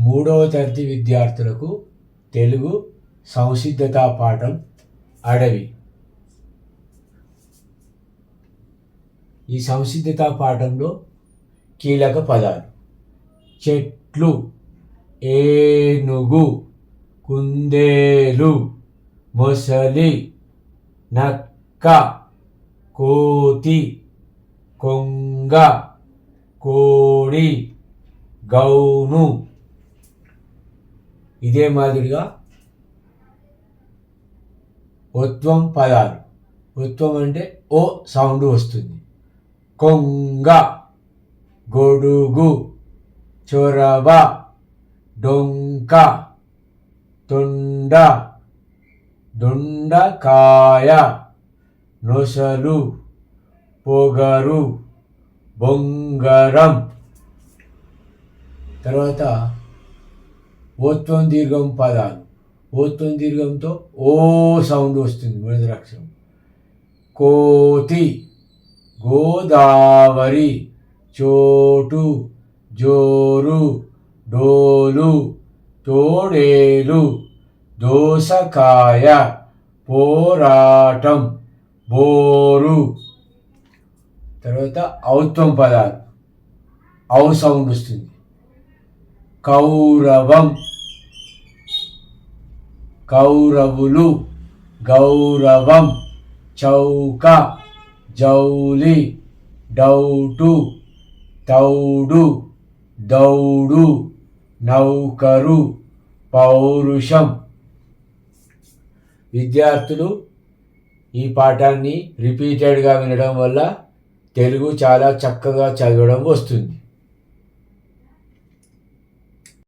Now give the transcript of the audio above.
మూడవ తరగతి విద్యార్థులకు తెలుగు సంసిద్ధతా పాఠం అడవి. ఈ సంసిద్ధతా పాఠంలో కీలక పదాలు. చెట్లు ఏనుగు కుందేలు మొసలి నక్క కోతి కొంగ కోడి గౌను ఇదే మాదిరిగా ఉత్వం పదాలు. ఉత్వం అంటే ఓ సౌండ్ వస్తుంది. కొంగ గొడుగు చొరవ డొంక తొండ దొండకాయ నొసలు పొగరు బొంగరం. తర్వాత ఓత్వం దీర్ఘం పదాలు. ఓత్వం దీర్ఘంతో ఓ సౌండ్ వస్తుంది మొదటి కోతి గోదావరి చోటు జోరు డోలు తోడేలు దోసకాయ పోరాటం బోరు. తర్వాత ఔత్వం పదాలు. ఔ సౌండ్ వస్తుంది. కౌరవం కౌరవులు గౌరవం చౌక జౌలి డౌటు తౌడు దౌడు నౌకరు పౌరుషం. విద్యార్థులు ఈ పాఠాన్ని రిపీటెడ్గా వినడం వల్ల తెలుగు చాలా చక్కగా చదవడం వస్తుంది.